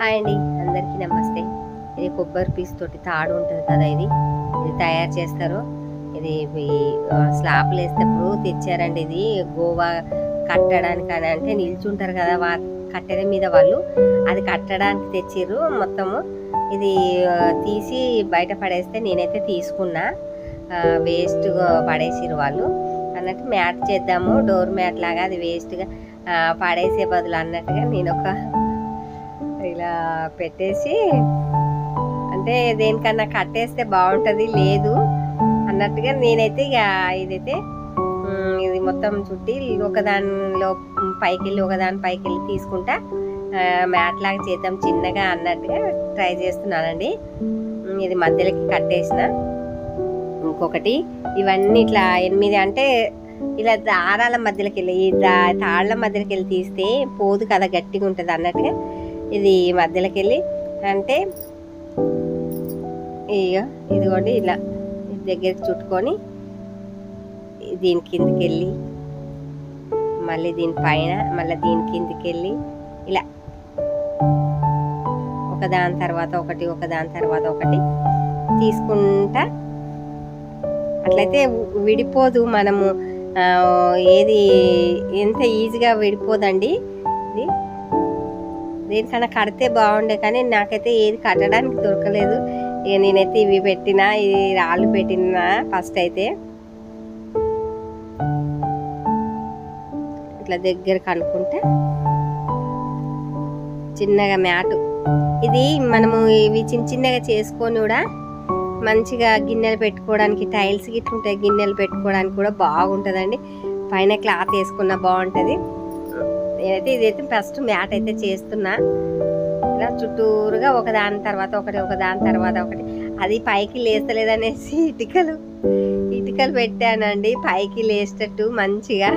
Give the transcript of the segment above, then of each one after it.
Hi అండి. అందరికీ నమస్తే. ఇది కొబ్బరి పీస్ తోటి తాడు ఉంటుంది కదా ఇది. ఇది తయారు చేస్తారు. ఇది స్లాబ్లు వేసేటప్పుడు తెచ్చారండి ఇది. గోవా కట్టడానికి అని అంటే నిల్చుంటారు కదా వా కట్టెల మీద వాళ్ళు. అది కట్టడానికి తెచ్చిర్రు మొత్తము. ఇది తీసి బయట పడేస్తే నేనైతే తీసుకున్నా. వేస్ట్ పడేసిర్రు వాళ్ళు. అన్నట్టు మ్యాట్ చేద్దాము. డోర్ మ్యాట్ లాగా అది వేస్ట్గా పడేసే బదులు అన్నట్టుగా నేను ఒక ఇలా పెట్టేసి అంటే దేనికన్నా కట్టేస్తే బాగుంటుంది లేదు అన్నట్టుగా నేనైతే ఇక ఇదైతే ఇది మొత్తం చుట్టి ఒకదానిలో పైకి వెళ్ళి ఒకదాని పైకి వెళ్ళి తీసుకుంటా మ్యాట్ లాగా చేద్దాం చిన్నగా అన్నట్టుగా ట్రై చేస్తున్నానండి. ఇది మధ్యలోకి కట్టేసిన. ఇంకొకటి ఇవన్నీ ఇట్లా ఎనిమిది అంటే ఇలా దారాల మధ్యలోకి వెళ్ళి ఈ తాళ్ళ మధ్యలోకి వెళ్ళి తీస్తే పోదు కదా గట్టిగా ఉంటుంది అన్నట్టుగా. ఇది మధ్యలోకి వెళ్ళి అంటే ఇగో ఇదిగోండి ఇలా దగ్గర దగ్గరికి చుట్టుకొని దీని కిందికి వెళ్ళి మళ్ళీ దీని పైన మళ్ళీ దీని కిందికి వెళ్ళి ఇలా ఒక దాని తర్వాత ఒకటి ఒక దాని తర్వాత ఒకటి తీసుకుంటా అట్లయితే విడిపోదు మనము. ఏది ఎంత ఈజీగా విడిపోదండి ఇది. దేనికన్నా కడితే బాగుండే కానీ నాకైతే ఏది కట్టడానికి దొరకలేదు. ఇక నేనైతే ఇవి పెట్టిన ఇది రాళ్ళు పెట్టినా ఫస్ట్ అయితే. ఇట్లా దగ్గరకు అనుకుంటే చిన్నగా మ్యాటు. ఇది మనము ఇవి చిన్న చిన్నగా చేసుకొని కూడా మంచిగా గిన్నెలు పెట్టుకోవడానికి టైల్స్ గిట్ల ఉంటాయి గిన్నెలు పెట్టుకోవడానికి కూడా బాగుంటుందండి. పైన క్లాత్ వేసుకున్న బాగుంటుంది. నేనైతే ఇదైతే ఫస్ట్ మ్యాట్ అయితే చేస్తున్నా. ఇలా చుట్టూరుగా ఒకదాని తర్వాత ఒకటి ఒకదాని తర్వాత ఒకటి. అది పైకి లేస్తలేదనేసి ఇటుకలు ఇటుకలు పెట్టానండి. పైకి లేచేటట్టు మంచిగా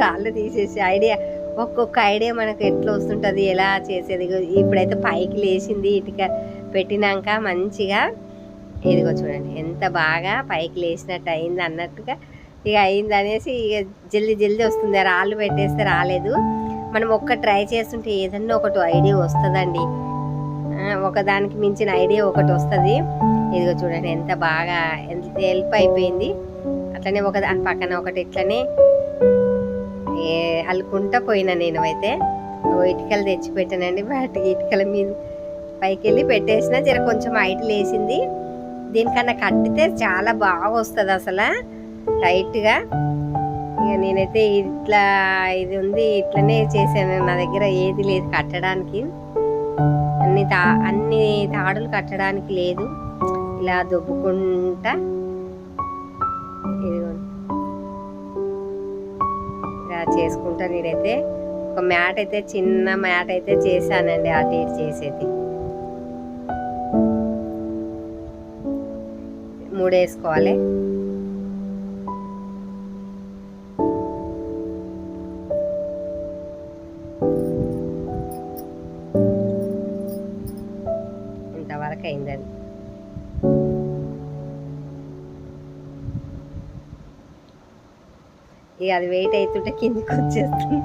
రాళ్ళు తీసేసి ఐడియా ఒక్కొక్క ఐడియా మనకు ఎట్లా వస్తుంటుంది ఎలా చేసేది. ఇప్పుడైతే పైకి లేచింది ఇటుక పెట్టినాక మంచిగా ఇదిగో చూడండి ఎంత బాగా పైకి లేచినట్టు అయింది అన్నట్టుగా ఇక అయింది అనేసి ఇక జల్దీ జల్ది వస్తుంది. రాళ్ళు పెట్టేస్తే రాలేదు. మనం ఒక్క ట్రై చేస్తుంటే ఏదన్నా ఒకటి ఐడియా వస్తుందండి. ఒకదానికి మించిన ఐడియా ఒకటి వస్తుంది. ఇదిగో చూడండి ఎంత బాగా ఎంత హెల్ప్ అయిపోయింది. అట్లనే ఒక దాని పక్కన ఒకటి ఇట్లనే అల్లుకుంటా పోయినా నేను అయితే ఇటుకలు తెచ్చి పెట్టానండి వాటికి ఇటుకల మీద పైకి వెళ్ళి పెట్టేసిన జర కొంచెం హైట్ లేసింది దీనికన్నా కట్టితే చాలా బాగా వస్తుంది అసలు టైట్గా ఇక నేనైతే ఇట్లా ఇది ఉంది ఇట్లనే చేశాను. నా దగ్గర ఏది లేదు కట్టడానికి. అన్ని తా అన్ని తాడులు కట్టడానికి లేదు. ఇలా దొబ్బుకుంటా. ఇలా చేసుకుంటా నేనైతే. ఒక మ్యాట్ అయితే చిన్న మ్యాట్ అయితే చేశానండి అటు ఇటు చేసేది. మూడు వేసుకోవాలి అయిందండి. ఇక అది వెయిట్ అవుతుంటే కిందికి వచ్చేస్తుంది.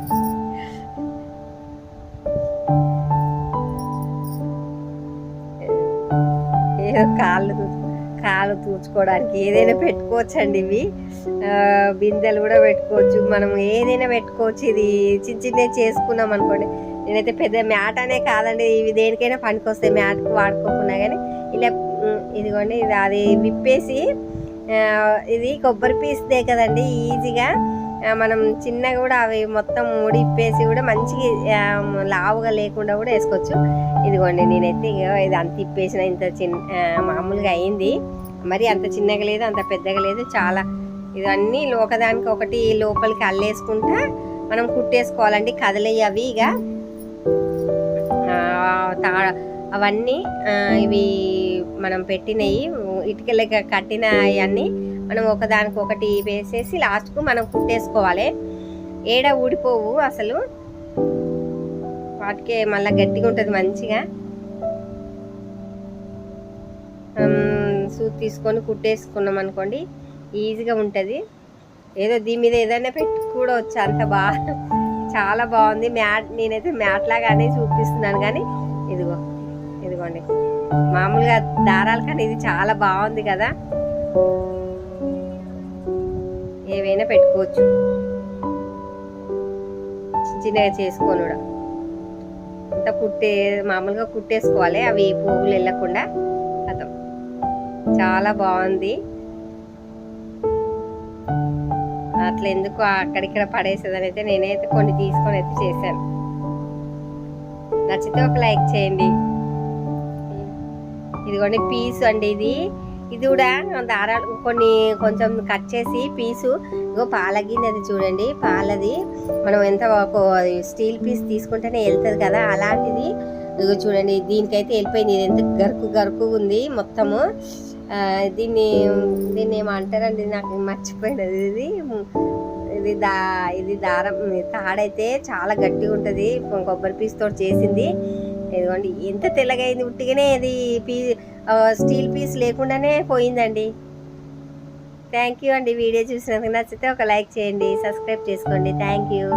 కాళ్ళు కాళ్ళు తూచుకోవడానికి ఏదైనా పెట్టుకోవచ్చండి ఇవి. బిందెలు కూడా పెట్టుకోవచ్చు. మనం ఏదైనా పెట్టుకోవచ్చు. ఇది చిన్న చిన్నవి చేసుకున్నాం అనుకోండి నేనైతే పెద్ద మ్యాట్ అనే కాదండి. ఇవి దేనికైనా పనికొస్తాయి. మ్యాట్కి వాడుకోకుండా కానీ ఇలా ఇదిగోండి ఇది అది విప్పేసి ఇది కొబ్బరి పీస్దే కదండి ఈజీగా. మనం చిన్నగా కూడా అవి మొత్తం ముడిప్పేసి కూడా మంచిగా లావుగా లేకుండా కూడా వేసుకోవచ్చు. ఇదిగోండి నేనైతే ఇది అంత ఇప్పేసిన ఇంత చిన్న మామూలుగా అయింది. మరి అంత చిన్నగా లేదు అంత పెద్దగా లేదు చాలా. ఇవన్నీ ఒకదానికి ఒకటి లోపలికి అల్లేసుకుంటా మనం కుట్టేసుకోవాలండి కదలయ్యి అవి ఇక తా అవన్నీ ఇవి మనం పెట్టినవి ఇటుకలకి కట్టిన అవన్నీ మనం ఒకదానికి ఒకటి వేసేసి లాస్ట్కు మనం కుట్టేసుకోవాలి. ఏడ ఊడిపోవు అసలు. వాటికే మళ్ళీ గట్టిగా ఉంటుంది మంచిగా. సూత్ తీసుకొని కుట్టేసుకున్నాం అనుకోండి ఈజీగా ఉంటుంది. ఏదో దీని మీద ఏదైనా పెట్టుకోవచ్చు కూడా అంత బాగా చాలా బాగుంది. మ్యాట్ నేనైతే మ్యాట్ లాగానే చూపిస్తున్నాను కానీ ఇదిగో ఇదిగోండి. మామూలుగా దారాల కానీ ఇది చాలా బాగుంది కదా. ఏవైనా పెట్టుకోవచ్చు. చిన్నగా చేసుకొని కూడా. అంతా కుట్టే మామూలుగా కుట్టేసుకోవాలి. అవి పువ్వులు వెళ్ళకుండా. కథం చాలా బాగుంది. అట్లా ఎందుకు అక్కడిక్కడ పడేసేదని అయితే నేనైతే కొన్ని తీసుకొని అయితే చేశాను. నచ్చితే ఒక లైక్ చేయండి. ఇదిగోండి పీస్ అండి ఇది. ఇది కూడా దారాలు కొన్ని కొంచెం కట్ చేసి పీసు. ఇగో పాల గిన్నెది చూడండి పాలది. మనం ఎంత ఒక స్టీల్ పీస్ తీసుకుంటేనే వెళ్తుంది కదా అలాంటిది. ఇగో చూడండి దీనికైతే వెళ్ళిపోయింది ఇది ఎంత గరుకు గరుకు ఉంది మొత్తము. దీన్ని దీన్ని ఏమంటారండి? నాకు మర్చిపోయినది. ఇది ఇది దా ఇది దారం. తాడైతే చాలా గట్టిగా ఉంటుంది. కొబ్బరి పీస్తో చేసింది. ఇదిగోండి ఎంత తెల్లగైంది ఉట్టిగానే ఇది పీ స్టీల్ పీస్ లేకుండానే పోయిందండి. థ్యాంక్ యూ అండి. వీడియో చూసినందుకు నచ్చితే ఒక లైక్ చేయండి సబ్స్క్రైబ్ చేసుకోండి. Thank you.